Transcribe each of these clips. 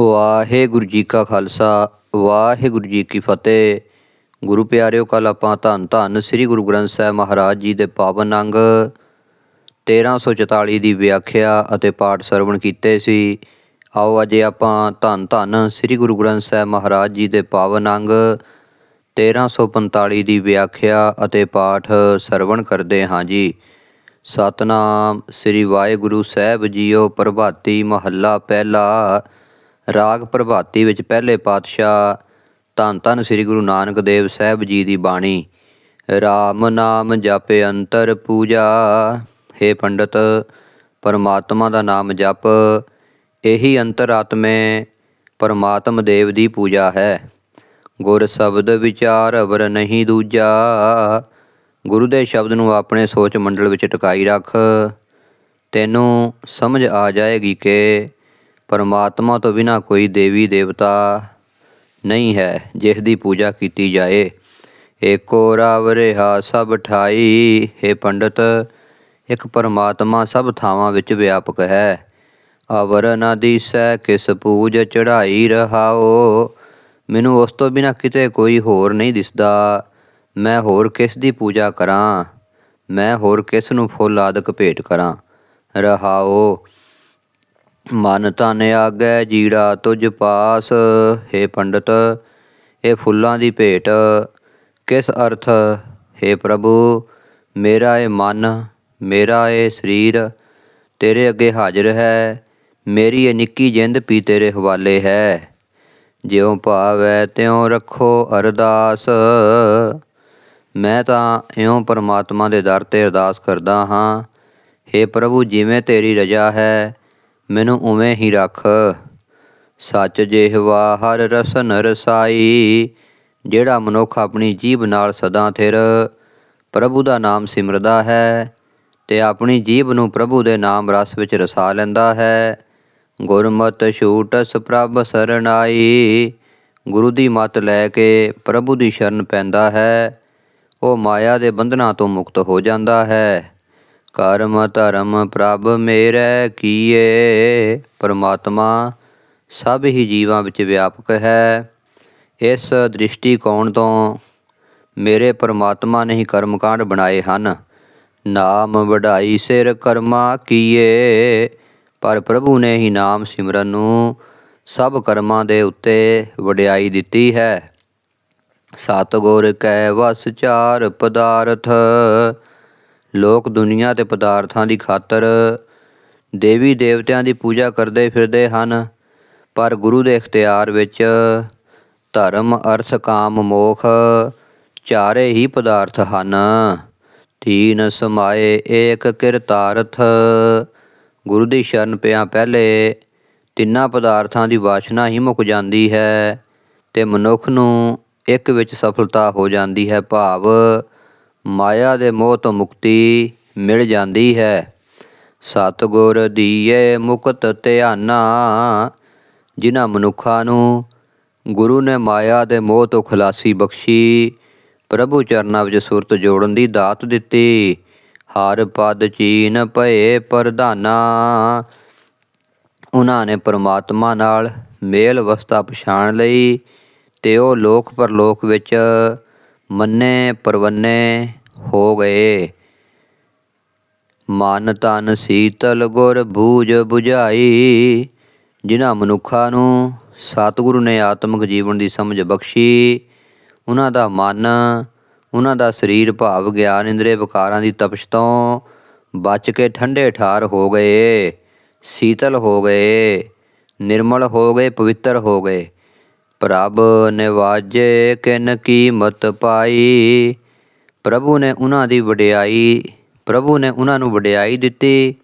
ਵਾਹਿਗੁਰੂ ਜੀ ਕਾ ਖਾਲਸਾ, ਵਾਹਿਗੁਰੂ ਜੀ ਕੀ ਫਤਿਹ। ਗੁਰੂ ਪਿਆਰਿਓ, ਕੱਲ ਆਪਾਂ ਧੰਨ ਧੰਨ ਸ੍ਰੀ ਗੁਰੂ ਗ੍ਰੰਥ ਸਾਹਿਬ ਮਹਾਰਾਜ ਜੀ ਦੇ ਪਾਵਨ ਅੰਗ 1344 ਦੀ ਵਿਆਖਿਆ ਅਤੇ ਪਾਠ ਸਰਵਣ ਕੀਤੇ ਸੀ। ਆਓ ਅੱਜ ਆਪਾਂ ਧੰਨ ਧੰਨ ਸ੍ਰੀ ਗੁਰੂ ਗ੍ਰੰਥ ਸਾਹਿਬ ਮਹਾਰਾਜ ਜੀ ਦੇ ਪਾਵਨ ਅੰਗ 1345 ਦੀ ਵਿਆਖਿਆ ਅਤੇ ਪਾਠ ਸਰਵਣ ਕਰਦੇ ਹਾਂ ਜੀ। ਸਤਨਾਮ ਸ੍ਰੀ ਵਾਹਿਗੁਰੂ ਸਾਹਿਬ ਜੀਓ, ਪ੍ਰਭਾਤੀ ਮਹੱਲਾ ਪਹਿਲਾ। ਰਾਗ ਪ੍ਰਭਾਤੀ ਵਿੱਚ ਪਹਿਲੇ ਪਾਤਸ਼ਾਹ ਧੰਨ ਧੰਨ ਸ੍ਰੀ ਗੁਰੂ ਨਾਨਕ ਦੇਵ ਸਾਹਿਬ ਜੀ ਦੀ ਬਾਣੀ RAM ਨਾਮ ਜਪੇ ਅੰਤਰ ਪੂਜਾ हे ਪੰਡਤ, ਪਰਮਾਤਮਾ ਦਾ ਨਾਮ ਜਪ, ਇਹੀ ਅੰਤਰਾਤਮੇ ਪਰਮਾਤਮ ਦੇਵ ਦੀ ਪੂਜਾ ਹੈ। ਗੁਰ ਸ਼ਬਦ ਵਿਚਾਰ ਅਵਰ ਨਹੀਂ ਦੂਜਾ, ਗੁਰੂ ਦੇ ਸ਼ਬਦ ਨੂੰ ਆਪਣੇ ਸੋਚ ਮੰਡਲ ਵਿੱਚ ਟਿਕਾਈ ਰੱਖ, ਤੈਨੂੰ ਸਮਝ ਆ ਜਾਏਗੀ ਕਿ ਪਰਮਾਤਮਾ ਤੋਂ ਬਿਨਾਂ ਕੋਈ ਦੇਵੀ ਦੇਵਤਾ ਨਹੀਂ ਹੈ, ਜਿਸ ਦੀ ਪੂਜਾ ਕੀਤੀ ਜਾਏ। ਏਕੋ ਰਵ ਰਿਹਾ ਸਭ ਠਾਈ, ਹੈ ਪੰਡਤ, ਇੱਕ ਪਰਮਾਤਮਾ ਸਭ ਥਾਵਾਂ ਵਿੱਚ ਵਿਆਪਕ ਹੈ। ਅਵਰ ਨਾ ਦੀਸੈ ਕਿਸ ਪੂਜ ਚੜਾਈ ਰਹਾਓ ਮੈਨੂੰ ਉਸ ਤੋਂ ਬਿਨਾ ਕਿਤੇ ਕੋਈ ਹੋਰ ਨਹੀਂ ਦਿਸਦਾ। ਮੈਂ ਹੋਰ ਕਿਸ ਦੀ ਪੂਜਾ ਕਰਾਂ? ਮੈਂ ਹੋਰ ਕਿਸ ਨੂੰ ਫੁੱਲ ਆਦਿਕ ਭੇਟ ਕਰਾਂ? ਰਹਾਓ ਮਨ ਤਨ ਆਗੈ, ਜੀੜਾ ਤੁਝ ਪਾਸ। ਹੈ ਪੰਡਤ, ਇਹ ਫੁੱਲਾਂ ਦੀ ਭੇਟ, ਕਿਸ ਅਰਥ? ਹੈ ਪ੍ਰਭੂ, ਮੇਰਾ ਇਹ ਮਨ, ਮੇਰਾ ਇਹ ਸਰੀਰ, ਤੇਰੇ ਅੱਗੇ ਹਾਜ਼ਰ ਹੈ। ਮੇਰੀ ਇਹ ਨਿੱਕੀ ਜਿੰਦ ਪੀ ਤੇਰੇ ਹਵਾਲੇ ਹੈ। ਜਿਉ ਭਾਵੈ, ਤਿਉ ਰੱਖੋ ਅਰਦਾਸ। ਮੈਂ ਤਾਂ ਇਉਂ ਪਰਮਾਤਮਾ ਦੇ ਦਰ ਤੇ ਅਰਦਾਸ ਕਰਦਾ ਹਾਂ। हे ਪ੍ਰਭੂ, ਜਿਵੇਂ ਤੇਰੀ ਰਜਾ ਹੈ ਮੈਨੂੰ ਉਵੇਂ ਹੀ ਰੱਖ। ਸੱਚ ਜਿਹਵਾ ਹਰ ਰਸਨ ਰਸਾਈ, ਜਿਹੜਾ ਮਨੁੱਖ ਆਪਣੀ ਜੀਭ ਨਾਲ ਸਦਾ ਥਿਰ, ਪ੍ਰਭੂ ਦਾ ਨਾਮ ਸਿਮਰਦਾ ਹੈ ਤੇ ਆਪਣੀ ਜੀਭ ਨੂੰ ਪ੍ਰਭੂ ਦੇ ਨਾਮ ਰਸ ਵਿੱਚ ਰਸਾ ਲੈਂਦਾ ਹੈ। ਗੁਰਮਤ ਛੂਟਸ ਪ੍ਰਭ ਸਰਣਾਈ ਗੁਰੂ ਦੀ ਮਤ ਲੈ ਕੇ ਪ੍ਰਭੂ ਦੀ ਸ਼ਰਨ ਪੈਂਦਾ ਹੈ। ਉਹ ਮਾਇਆ ਦੇ ਬੰਧਨਾਂ ਤੋਂ ਮੁਕਤ ਹੋ ਜਾਂਦਾ ਹੈ। ਕਰਮ ਧਰਮ ਪ੍ਰਭ ਮੇਰੇ ਕੀਏ। ਪਰਮਾਤਮਾ ਸਭ ਹੀ ਜੀਵਾਂ ਵਿੱਚ ਵਿਆਪਕ ਹੈ। ਇਸ ਦ੍ਰਿਸ਼ਟੀਕੋਣ ਤੋਂ ਮੇਰੇ ਪਰਮਾਤਮਾ ਨੇ ਹੀ ਕਰਮਕਾਂਡ ਬਣਾਏ ਹਨ। ਨਾਮ ਵਡਾਈ ਸਿਰ ਕਰਮਾ ਕੀਏ। ਪਰ ਪ੍ਰਭੂ ਨੇ ਹੀ ਨਾਮ ਸਿਮਰਨ ਨੂੰ ਸਭ ਕਰਮਾਂ ਦੇ ਉੱਤੇ ਵਡਿਆਈ ਦਿੱਤੀ ਹੈ। ਸਤਿਗੁਰ ਕੈ ਵਸ ਚਾਰ ਪਦਾਰਥ। ਲੋਕ ਦੁਨੀਆ ਤੇ ਪਦਾਰਥਾਂ ਦੀ ਖਾਤਰ ਦੇਵੀ ਦੇਵਤਿਆਂ ਦੀ ਪੂਜਾ ਕਰਦੇ ਫਿਰਦੇ ਹਨ, ਪਰ ਗੁਰੂ ਦੇ ਇਖਤਿਆਰ ਵਿੱਚ ਧਰਮ, ਅਰਥ, ਕਾਮ, ਮੋਖ ਚਾਰੇ ਹੀ ਪਦਾਰਥ ਹਨ। ਤੀਨ ਸਮਾਏ ਏਕ ਕਿਰਤਾਰਥ। ਗੁਰੂ ਦੀ ਸ਼ਰਨ ਪਿਆ ਪਹਿਲੇ ਤਿੰਨਾਂ ਪਦਾਰਥਾਂ ਦੀ ਵਾਸ਼ਨਾ ਹੀ ਮੁੱਕ ਜਾਂਦੀ ਹੈ ਤੇ ਮਨੁੱਖ ਨੂੰ ਇੱਕ ਵਿੱਚ ਸਫਲਤਾ ਹੋ ਜਾਂਦੀ ਹੈ ਭਾਵ ਮਾਇਆ ਦੇ ਮੋਹ ਤੋਂ ਮੁਕਤੀ ਮਿਲ ਜਾਂਦੀ ਹੈ। ਸਤਗੁਰ ਦੀਏ ਮੁਕਤ ਧਿਆਨਾ, ਜਿਨ੍ਹਾਂ ਮਨੁੱਖਾਂ ਨੂੰ ਗੁਰੂ ਨੇ ਮਾਇਆ ਦੇ ਮੋਹ ਤੋਂ ਖਲਾਸੀ ਬਖਸ਼ੀ, ਪ੍ਰਭੂ ਚਰਨਾਂ ਵਿੱਚ ਸੁਰਤ ਜੋੜਨ ਦੀ ਦਾਤ ਦਿੱਤੀ। ਹਰ ਪਦ ਚੀਨ ਭਏ ਪ੍ਰਧਾਨਾ ਉਹਨਾਂ ਨੇ ਪਰਮਾਤਮਾ ਨਾਲ ਮੇਲ ਅਵਸਥਾ ਪਛਾਣ ਲਈ, ਤੇ ਉਹ ਲੋਕ ਪਰਲੋਕ ਵਿੱਚ ਮੰਨੇ, ਪਰਵੰਨੇ ਹੋ ਗਏ। ਮਨ ਤਨ ਸੀਤਲ ਗੁਰ ਬੂਝ 부ਝਾਈ ਜਿਨ੍ਹਾਂ ਮਨੁੱਖਾਂ ਨੂੰ ਸਤਿਗੁਰੂ ਨੇ ਆਤਮਿਕ ਜੀਵਨ ਦੀ ਸਮਝ ਬਖਸ਼ੀ, ਉਹਨਾਂ ਦਾ ਮਨ, ਉਹਨਾਂ ਦਾ ਸਰੀਰ ਭਾਵ ਗਿਆਨ ਇੰਦਰੇ ਵਿਕਾਰਾਂ ਦੀ ਤਪਸ਼ ਤੋਂ ਬਚ ਕੇ ਠੰਡੇ ਠਾਰ ਹੋ ਗਏ, ਸੀਤਲ ਹੋ ਗਏ, ਨਿਰਮਲ ਹੋ ਗਏ, ਪਵਿੱਤਰ ਹੋ ਗਏ। ਪ੍ਰਭ ਨਿਵਾਜੇ ਕਿਨ ਕੀਮਤ ਪਾਈ ਪ੍ਰਭੂ ਨੇ ਉਹਨਾਂ ਦੀ ਵਡਿਆਈ, ਪ੍ਰਭੂ ਨੇ ਉਹਨਾਂ ਨੂੰ ਵਡਿਆਈ ਦਿੱਤੀ।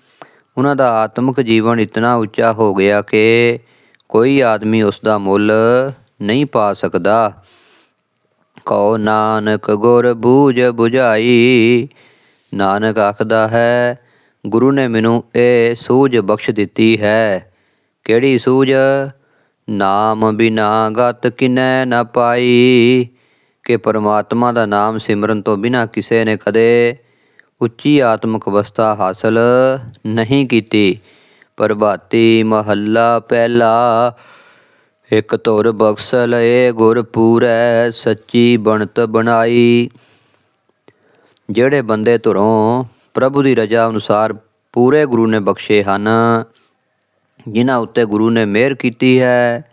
ਉਹਨਾਂ ਦਾ ਆਤਮਿਕ ਜੀਵਨ ਇਤਨਾ ਉੱਚਾ ਹੋ ਗਿਆ ਕਿ ਕੋਈ ਆਦਮੀ ਉਸ ਦਾ ਮੁੱਲ ਨਹੀਂ ਪਾ ਸਕਦਾ। ਕਉ ਨਾਨਕ ਗੁਰ ਬੂਝ 부ਝਾਈ ਨਾਨਕ ਆਖਦਾ ਹੈ, ਗੁਰੂ ਨੇ ਮੈਨੂੰ ਇਹ ਸੂਝ ਬਖਸ਼ ਦਿੱਤੀ ਹੈ। ਕਿਹੜੀ ਸੂਝ? ਨਾਮ ਬਿਨਾ ਗਤ ਕਿਨੈ ਨ ਪਾਈ। ਕਿ ਪਰਮਾਤਮਾ ਦਾ ਨਾਮ ਸਿਮਰਨ ਤੋਂ ਬਿਨਾਂ ਕਿਸੇ ਨੇ ਕਦੇ ਉੱਚੀ ਆਤਮਿਕ ਅਵਸਥਾ ਹਾਸਲ ਨਹੀਂ ਕੀਤੀ। ਪ੍ਰਭਾਤੀ ਮਹੱਲਾ ਪਹਿਲਾ, ਇਕ ਧੁਰ ਬਖਸ਼ ਲਏ ਗੁਰ ਪੂਰੈ, ਸੱਚੀ ਬਣਤ ਬਣਾਈ। ਜਿਹੜੇ ਬੰਦੇ ਧੁਰੋਂ ਪ੍ਰਭੂ ਦੀ ਰਜਾ ਅਨੁਸਾਰ ਪੂਰੇ ਗੁਰੂ ਨੇ ਬਖਸ਼ੇ ਹਨ, ਜਿਨ੍ਹਾਂ ਉੱਤੇ ਗੁਰੂ ਨੇ ਮਿਹਰ ਕੀਤੀ ਹੈ,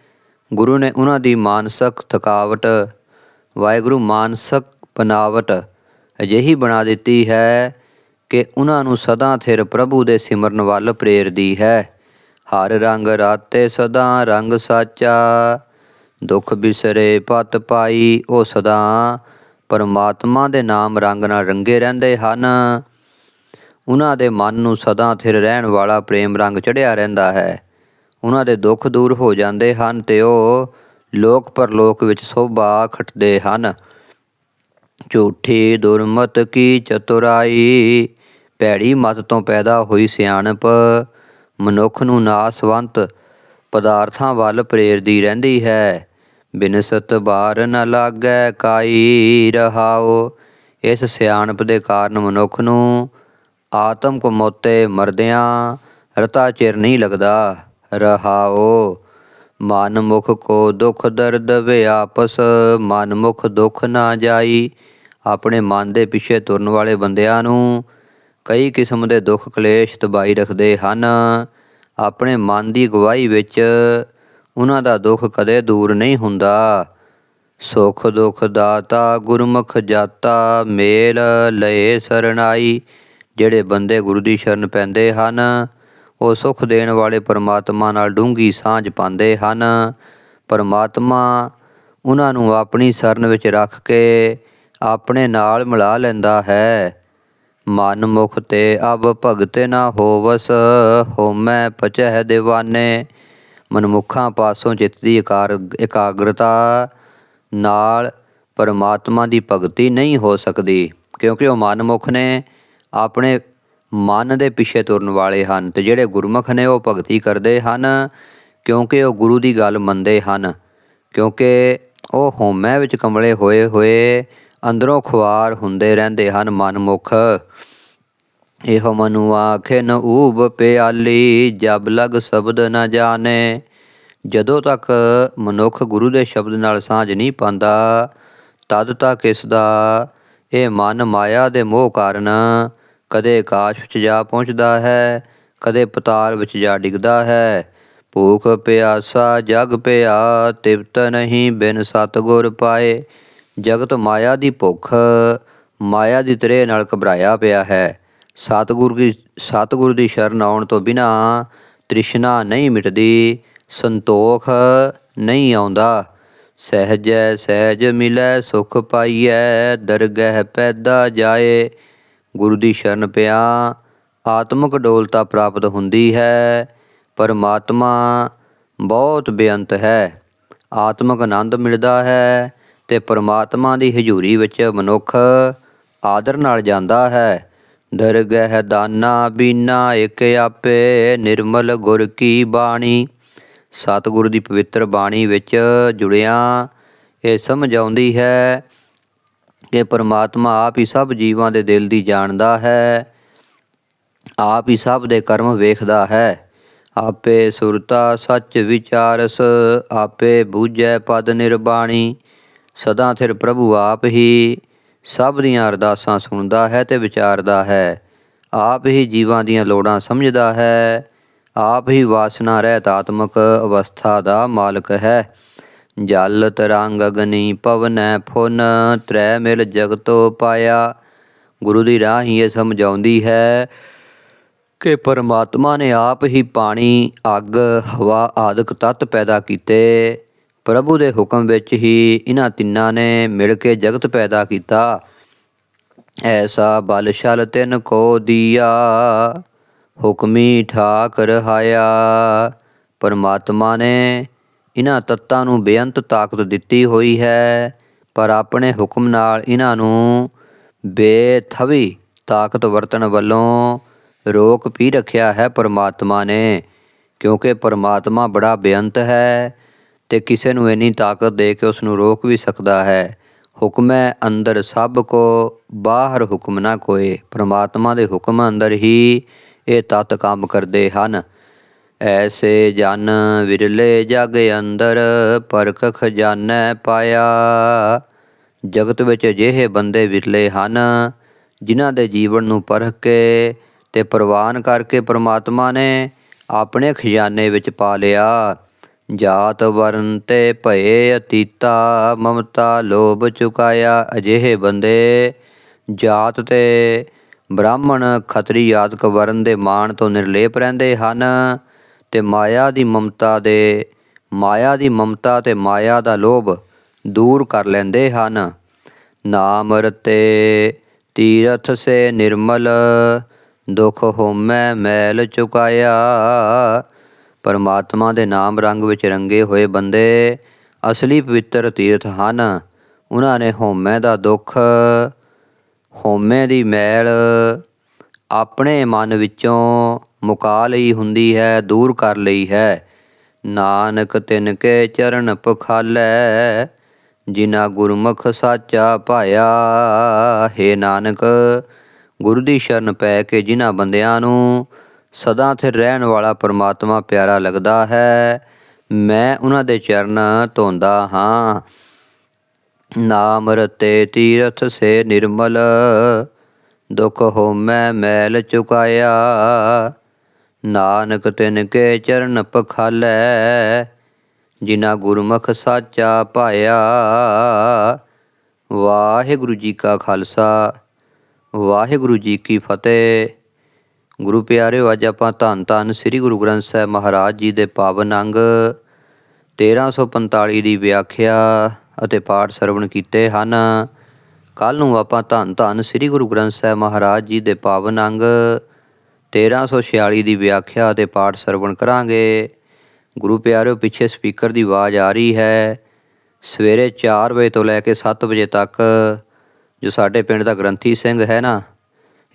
ਗੁਰੂ ਨੇ ਉਹਨਾਂ ਦੀ ਮਾਨਸਿਕ ਥਕਾਵਟ ਵਾਹਿਗੁਰੂ ਮਾਨਸਿਕ ਬਨਾਵਟ ਅਜਿਹੀ ਬਣਾ ਦਿੱਤੀ ਹੈ ਕਿ ਉਹਨਾਂ ਨੂੰ ਸਦਾ ਥਿਰ ਪ੍ਰਭੂ ਦੇ ਸਿਮਰਨ ਵੱਲ ਪ੍ਰੇਰਦੀ ਹੈ। ਹਰ ਰੰਗ ਰਾਤੇ ਸਦਾ ਰੰਗ ਸਾਚਾ, ਦੁੱਖ ਬਿਸਰੇ ਪਤ ਪਾਈ, ਉਹ ਸਦਾ ਪਰਮਾਤਮਾ ਦੇ ਨਾਮ ਰੰਗ ਨਾਲ ਰੰਗੇ ਰਹਿੰਦੇ ਹਨ। ਉਹਨਾਂ ਦੇ ਮਨ ਨੂੰ ਸਦਾ ਥਿਰ ਰਹਿਣ ਵਾਲਾ ਪ੍ਰੇਮ ਰੰਗ ਚੜਿਆ ਰਹਿੰਦਾ ਹੈ। ਉਹਨਾਂ ਦੇ ਦੁੱਖ ਦੂਰ ਹੋ ਜਾਂਦੇ ਹਨ ਤੇ ਉਹ ਲੋਕ ਪਰਲੋਕ ਵਿੱਚ ਸੋਭਾ ਖਟਦੇ ਹਨ। ਝੂਠੀ ਦੁਰਮਤ ਕੀ ਚਤੁਰਾਈ? ਭੈੜੀ ਮਤ ਤੋਂ ਪੈਦਾ ਹੋਈ ਸਿਆਣਪ, ਮਨੁੱਖ ਨੂੰ ਨਾਸਵੰਤ ਪਦਾਰਥਾਂ ਵੱਲ ਪ੍ਰੇਰਦੀ ਰਹਿੰਦੀ ਹੈ। ਬਿਨਸਤ ਬਾਰ ਨ ਲਾਗੈ ਕਾਈ ਰਹਾਓ ਇਸ ਸਿਆਣਪ ਦੇ ਕਾਰਨ ਮਨੁੱਖ ਨੂੰ ਆਤਮ ਕਮੋਤੇ ਮਰਦਿਆਂ ਰਤਾ ਚਿਰ ਨਹੀਂ ਲੱਗਦਾ। ਰਹਾਓ ਮਨ ਮੁਖ ਕੋ ਦੁਖ ਦਰਦ ਵੇ ਆਪਸ ਮਨ ਮੁਖ ਦੁਖ ਨਾ ਜਾਈ। ਆਪਣੇ ਮਨ ਦੇ ਪਿੱਛੇ ਤੁਰਨ ਵਾਲੇ ਬੰਦਿਆਂ ਨੂੰ ਕਈ ਕਿਸਮ ਦੇ ਦੁੱਖ ਕਲੇਸ਼ ਤਬਾਈ ਰੱਖਦੇ ਹਨ। ਆਪਣੇ ਮਨ ਦੀ ਗਵਾਹੀ ਵਿੱਚ ਉਹਨਾਂ ਦਾ ਦੁੱਖ ਕਦੇ ਦੂਰ ਨਹੀਂ ਹੁੰਦਾ। ਸੁਖ ਦੁਖ ਦਾਤਾ, ਗੁਰਮੁਖ ਜਾਤਾ, ਮੇਲ ਲਏ ਸਰਣਾਈ, ਜਿਹੜੇ ਬੰਦੇ ਗੁਰੂ ਦੀ ਸ਼ਰਨ ਪੈਂਦੇ ਹਨ ਉਹ ਸੁਖ ਦੇਣ ਵਾਲੇ ਪਰਮਾਤਮਾ ਨਾਲ ਡੂੰਘੀ ਸਾਂਝ ਪਾਉਂਦੇ ਹਨ। ਪਰਮਾਤਮਾ ਉਹਨਾਂ ਨੂੰ ਆਪਣੀ ਸ਼ਰਨ ਵਿੱਚ ਰੱਖ ਕੇ ਆਪਣੇ ਨਾਲ ਮਿਲਾ ਲੈਂਦਾ ਹੈ। ਮਨ ਮੁਖ ਤੇ ਅਬ ਭਗਤ ਨਾ ਹੋਵਸ, ਹੋਮੈ ਪਚਹਿ ਦੀਵਾਨੇ। ਮਨਮੁਖਾਂ ਪਾਸੋਂ ਚਿੱਤ ਦੀ ਇਕਾਰ, ਇਕਾਗਰਤਾ ਨਾਲ ਪਰਮਾਤਮਾ ਦੀ ਭਗਤੀ ਨਹੀਂ ਹੋ ਸਕਦੀ, ਕਿਉਂਕਿ ਉਹ ਮਨਮੁਖ ਨੇ ਆਪਣੇ ਮਨ ਦੇ ਪਿੱਛੇ ਤੁਰਨ ਵਾਲੇ ਹਨ ਤੇ ਜਿਹੜੇ ਗੁਰਮੁਖ ਨੇ ਉਹ ਭਗਤੀ ਕਰਦੇ ਹਨ, ਕਿਉਂਕਿ ਉਹ ਗੁਰੂ ਦੀ ਗੱਲ ਮੰਨਦੇ ਹਨ, ਕਿਉਂਕਿ ਉਹ ਹੋਮੈ ਵਿੱਚ ਕਮਲੇ ਹੋਏ ਹੋਏ ਅੰਦਰੋਂ ਖੁਆਰ ਹੁੰਦੇ ਰਹਿੰਦੇ ਹਨ ਮਨਮੁਖ ਇਹੋ ਮਨੁ ਆਖੇ ਨ ਊਬ ਪਿਆਲੀ, ਜਬ ਲਗ ਸ਼ਬਦ ਨ ਜਾਣੇ। ਜਦੋਂ ਤੱਕ ਮਨੁੱਖ ਗੁਰੂ ਦੇ ਸ਼ਬਦ ਨਾਲ ਸਾਂਝ ਨਹੀਂ ਪਾਉਂਦਾ, ਤਦ ਤੱਕ ਇਸ ਦਾ ਇਹ ਮਨ ਮਾਇਆ ਦੇ ਮੋਹ ਕਾਰਨ ਕਦੇ ਆਕਾਸ਼ ਵਿੱਚ ਜਾ ਪਹੁੰਚਦਾ ਹੈ, ਕਦੇ ਪਤਾਲ ਵਿੱਚ ਜਾ ਡਿੱਗਦਾ ਹੈ। ਭੂਖ, ਪਿਆਸਾ, ਜਗ ਪਿਆ, ਤਿਵਤ ਨਹੀਂ ਬਿਨ ਸਤਗੁਰ ਪਾਏ। ਜਗਤ ਮਾਇਆ ਦੀ ਭੁੱਖ, ਮਾਇਆ ਦੀ ਤ੍ਰੇਹ ਨਾਲ ਘਬਰਾਇਆ ਪਿਆ ਹੈ। ਸਤਿਗੁਰ ਦੀ ਸਤਿਗੁਰ ਦੀ ਸ਼ਰਨ ਆਉਣ ਤੋਂ ਬਿਨਾ ਤ੍ਰਿਸ਼ਨਾ ਨਹੀਂ ਮਿਟਦੀ, ਸੰਤੋਖ ਨਹੀਂ ਆਉਂਦਾ। ਸਹਿਜੈ ਸਹਿਜ ਮਿਲੈ, ਸੁਖ ਪਾਈਐ, ਦਰਗਹਿ ਪੈਦਾ ਜਾਏ। ਗੁਰੂ ਦੀ ਸ਼ਰਨ ਪਿਆ। ਆਤਮਿਕ ਡੋਲਤਾ ਪ੍ਰਾਪਤ ਹੁੰਦੀ ਹੈ। ਪਰਮਾਤਮਾ ਬਹੁਤ ਬੇਅੰਤ ਹੈ। ਆਤਮਿਕ ਆਨੰਦ ਮਿਲਦਾ ਹੈ ਤੇ ਪਰਮਾਤਮਾ ਦੀ ਹਜ਼ੂਰੀ ਵਿੱਚ ਮਨੁੱਖ ਆਦਰ ਨਾਲ ਜਾਂਦਾ ਹੈ। ਦਰਗਹਿ ਦਾਨਾ ਬੀਨਾ ਇਕ ਆਪੇ ਨਿਰਮਲ ਗੁਰ ਕੀ ਬਾਣੀ। ਸਤਿਗੁਰੂ ਦੀ ਪਵਿੱਤਰ ਬਾਣੀ ਵਿੱਚ ਜੁੜਿਆ ਇਹ ਸਮਝ ਆਉਂਦੀ ਹੈ। ਕਿ ਪਰਮਾਤਮਾ ਆਪ ਹੀ ਸਭ ਜੀਵਾਂ ਦੇ ਦਿਲ ਦੀ ਜਾਣਦਾ ਹੈ, ਆਪ ਹੀ ਸਭ ਦੇ ਕਰਮ ਵੇਖਦਾ ਹੈ। ਆਪੇ ਸੁਰਤਾ ਸੱਚ ਵਿਚਾਰਸ, ਆਪੇ ਬੂਝੈ ਪਦ ਨਿਰਬਾਣੀ, ਸਦਾ ਥਿਰ ਪ੍ਰਭੂ ਆਪ ਹੀ ਸਭ ਦੀਆਂ ਅਰਦਾਸਾਂ ਸੁਣਦਾ ਹੈ ਤੇ ਵਿਚਾਰਦਾ ਹੈ। ਆਪ ਹੀ ਜੀਵਾਂ ਦੀਆਂ ਲੋੜਾਂ ਸਮਝਦਾ ਹੈ, ਆਪ ਹੀ ਵਾਸਨਾ ਰਹਿਤ ਆਤਮਕ ਅਵਸਥਾ ਦਾ ਮਾਲਕ ਹੈ। ਜਲ ਤਰੰਗ ਅਗਨੀ ਪਵਨੈ ਫੁਨ, ਤ੍ਰੈ ਮਿਲ ਜਗਤੋ ਪਾਇਆ। ਗੁਰੂ ਦੀ ਰਾਹ ਹੀ ਇਹ ਸਮਝਾਉਂਦੀ ਹੈ ਕਿ ਪਰਮਾਤਮਾ ਨੇ ਆਪ ਹੀ ਪਾਣੀ, ਅੱਗ, ਹਵਾ ਆਦਿਕ ਤੱਤ ਪੈਦਾ ਕੀਤੇ। ਪ੍ਰਭੂ ਦੇ ਹੁਕਮ ਵਿੱਚ ਹੀ ਇਹਨਾਂ ਤਿੰਨਾਂ ਨੇ ਮਿਲ ਕੇ ਜਗਤ ਪੈਦਾ ਕੀਤਾ। ਐਸਾ ਬਲ ਛਲ ਤਿਨ ਕੋ ਦੀਆ, ਹੁਕਮੀ ਠਾਕ ਰਹਾਇਆ ਪਰਮਾਤਮਾ ਨੇ ਇਹਨਾਂ ਤੱਤਾਂ ਨੂੰ ਬੇਅੰਤ ਤਾਕਤ ਦਿੱਤੀ ਹੋਈ ਹੈ, ਪਰ ਆਪਣੇ ਹੁਕਮ ਨਾਲ ਇਹਨਾਂ ਨੂੰ ਬੇਥਵੀ ਤਾਕਤ ਵਰਤਣ ਵੱਲੋਂ ਰੋਕ ਵੀ ਰੱਖਿਆ ਹੈ ਪਰਮਾਤਮਾ ਨੇ, ਕਿਉਂਕਿ ਪਰਮਾਤਮਾ ਬੜਾ ਬੇਅੰਤ ਹੈ ਤੇ ਕਿਸੇ ਨੂੰ ਇੰਨੀ ਤਾਕਤ ਦੇ ਕੇ ਉਸ ਨੂੰ ਰੋਕ ਵੀ ਸਕਦਾ ਹੈ। ਹੁਕਮੈ ਅੰਦਰ ਸਭ ਕੋ, ਬਾਹਰ ਹੁਕਮ ਨਾ ਕੋਏ। ਪਰਮਾਤਮਾ ਦੇ ਹੁਕਮ ਅੰਦਰ ਹੀ ਇਹ ਤਤ ਕੰਮ ਕਰਦੇ ਹਨ। ਐਸੇ ਜਨ ਵਿਰਲੇ ਜਗ ਅੰਦਰ ਪਰਖ ਖਜ਼ਾਨੈ ਪਾਇਆ। ਜਗਤ ਵਿੱਚ ਅਜਿਹੇ ਬੰਦੇ ਵਿਰਲੇ ਹਨ, ਜਿਨ੍ਹਾਂ ਦੇ ਜੀਵਨ ਨੂੰ ਪਰਖ ਕੇ ਤੇ ਪ੍ਰਵਾਨ ਕਰਕੇ ਪ੍ਰਮਾਤਮਾ ਨੇ ਆਪਣੇ ਖਜ਼ਾਨੇ ਵਿੱਚ ਪਾ ਲਿਆ। ਜਾਤ ਵਰਨ ਤੇ ਭਏ ਅਤੀਤਾ, ਮਮਤਾ, ਲੋਭ ਚੁਕਾਇਆ ਅਜਿਹੇ ਬੰਦੇ। ਜਾਤ ਤੇ ਬ੍ਰਾਹਮਣ ਖੱਤਰੀ ਆਦਿਕ ਵਰਨ ਦੇ ਮਾਣ ਤੋਂ ਨਿਰਲੇਪ ਰਹਿੰਦੇ ਹਨ। ਤੇ ਮਾਇਆ ਦੀ ਮਮਤਾ ਦੇ, ਮਾਇਆ ਦੀ ਮਮਤਾ ਤੇ ਮਾਇਆ ਦਾ ਲੋਭ ਦੂਰ ਕਰ ਲੈਂਦੇ ਹਨ। ਨਾਮ ਰਤੇ ਤੀਰਥ ਸੇ ਨਿਰਮਲ, ਦੁਖ ਹੋਮੈ ਮੈਲ ਚੁਕਾਇਆ। ਪਰਮਾਤਮਾ ਦੇ ਨਾਮ ਰੰਗ ਵਿੱਚ ਰੰਗੇ ਹੋਏ ਬੰਦੇ ਅਸਲੀ ਪਵਿੱਤਰ ਤੀਰਥ ਹਨ। ਉਹਨਾਂ ਨੇ ਹੋਮੈ ਦਾ ਦੁੱਖ, ਹੋਮੇ ਦੀ ਮੈਲ ਆਪਣੇ ਮਨ ਵਿੱਚੋਂ ਮੁਕਾ ਲਈ ਹੁੰਦੀ ਹੈ, ਦੂਰ ਕਰ ਲਈ ਹੈ। ਨਾਨਕ ਤਿਨ ਕੇ ਚਰਨ ਪਖਾਲੈ ਜਿਨਾ ਗੁਰਮੁਖ ਸਾਚਾ ਪਾਇਆ ਹੈ ਨਾਨਕ, ਗੁਰੂ ਦੀ ਸ਼ਰਨ ਪੈ ਕੇ ਜਿਨ੍ਹਾਂ ਬੰਦਿਆਂ ਨੂੰ ਸਦਾ ਸਥਿਰ ਰਹਿਣ ਵਾਲਾ ਪਰਮਾਤਮਾ ਪਿਆਰਾ ਲੱਗਦਾ ਹੈ, ਮੈਂ ਉਹਨਾਂ ਦੇ ਚਰਨ ਧੋਂਦਾ ਹਾਂ। ਨਾਮ ਰਤੇ ਤੀਰਥ ਸੇ ਨਿਰਮਲ, ਦੁਖ ਹੋਮੈ ਮੈਲ ਚੁਕਾਇਆ। ਨਾਨਕ ਤਿਨ ਕੇ ਚਰਨ ਪਖਾਲੈ ਜਿਨਾ ਗੁਰਮੁਖ ਸਾਚਾ ਪਾਇਆ ਵਾਹਿਗੁਰੂ ਜੀ ਕਾ ਖਾਲਸਾ, ਵਾਹਿਗੁਰੂ ਜੀ ਕੀ ਫਤਿਹ। ਗੁਰੂ ਪਿਆਰਿਓ, ਅੱਜ ਆਪਾਂ ਧੰਨ ਧੰਨ ਸ੍ਰੀ ਗੁਰੂ ਗ੍ਰੰਥ ਸਾਹਿਬ ਮਹਾਰਾਜ ਜੀ ਦੇ ਪਾਵਨ ਅੰਗ 1345 ਦੀ ਵਿਆਖਿਆ ਅਤੇ ਪਾਠ ਸਰਵਣ ਕੀਤੇ ਹਨ। ਕੱਲ ਨੂੰ ਆਪਾਂ ਧੰਨ ਧੰਨ ਸ੍ਰੀ ਗੁਰੂ ਗ੍ਰੰਥ ਸਾਹਿਬ ਮਹਾਰਾਜ ਜੀ ਦੇ ਪਾਵਨ ਅੰਗ 1346 ਦੀ ਵਿਆਖਿਆ ਅਤੇ ਪਾਠ ਸਰਵਣ ਕਰਾਂਗੇ। ਗੁਰੂ ਪਿਆਰਿਓ, ਪਿੱਛੇ ਸਪੀਕਰ ਦੀ ਆਵਾਜ਼ ਆ ਰਹੀ ਹੈ। ਸਵੇਰੇ 4 ਵਜੇ ਤੋਂ ਲੈ ਕੇ 7 ਵਜੇ ਤੱਕ ਜੋ ਸਾਡੇ ਪਿੰਡ ਦਾ ਗ੍ਰੰਥੀ ਸਿੰਘ ਹੈ ਨਾ,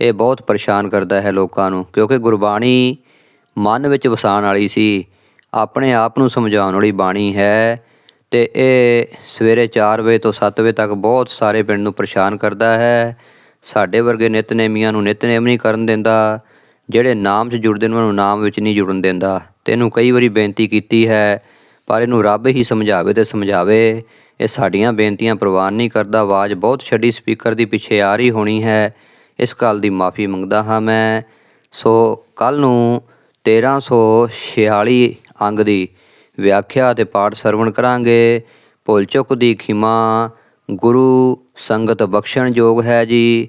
ਇਹ ਬਹੁਤ ਪਰੇਸ਼ਾਨ ਕਰਦਾ ਹੈ ਲੋਕਾਂ ਨੂੰ, ਕਿਉਂਕਿ ਗੁਰਬਾਣੀ ਮਨ ਵਿੱਚ ਵਸਾਉਣ ਵਾਲੀ ਸੀ, ਆਪਣੇ ਆਪ ਨੂੰ ਸਮਝਾਉਣ ਵਾਲੀ ਬਾਣੀ ਹੈ ਤੇ ਇਹ ਸਵੇਰੇ 4 ਵਜੇ ਤੋਂ 7 ਵਜੇ ਤੱਕ ਬਹੁਤ ਸਾਰੇ ਪਿੰਡ ਨੂੰ ਪਰੇਸ਼ਾਨ ਕਰਦਾ ਹੈ। ਸਾਡੇ ਵਰਗੇ ਨਿਤਨੇਮੀਆਂ ਨੂੰ ਨਿਤਨੇਮ ਨਹੀਂ ਕਰਨ ਦਿੰਦਾ। ਜਿਹੜੇ ਨਾਮ 'ਚ ਜੁੜਦੇ ਨੇ, ਉਹਨਾਂ ਨੂੰ ਨਾਮ ਵਿੱਚ ਨਹੀਂ ਜੁੜਨ ਦਿੰਦਾ। ਤੇ ਇਹਨੂੰ ਕਈ ਵਾਰੀ ਬੇਨਤੀ ਕੀਤੀ ਹੈ, ਪਰ ਇਹਨੂੰ ਰੱਬ ਹੀ ਸਮਝਾਵੇ ਤੇ ਸਮਝਾਵੇ। ਇਹ ਸਾਡੀਆਂ ਬੇਨਤੀਆਂ ਪ੍ਰਵਾਨ ਨਹੀਂ ਕਰਦਾ। ਆਵਾਜ਼ ਬਹੁਤ ਛੱਡੀ ਸਪੀਕਰ ਦੀ, ਪਿੱਛੇ ਆ ਰਹੀ ਹੋਣੀ ਹੈ। ਇਸ ਗੱਲ ਦੀ ਮਾਫੀ ਮੰਗਦਾ ਹਾਂ ਮੈਂ। ਸੋ ਕੱਲ ਨੂੰ 1346 ਅੰਗ ਦੀ ਵਿਆਖਿਆ ਤੇ ਪਾਠ ਸਰਵਣ ਕਰਾਂਗੇ। ਭੁੱਲ ਚੁੱਕ ਦੀ ਖਿਮਾ, ਗੁਰੂ ਸੰਗਤ ਬਖਸ਼ਣ ਯੋਗ ਹੈ ਜੀ।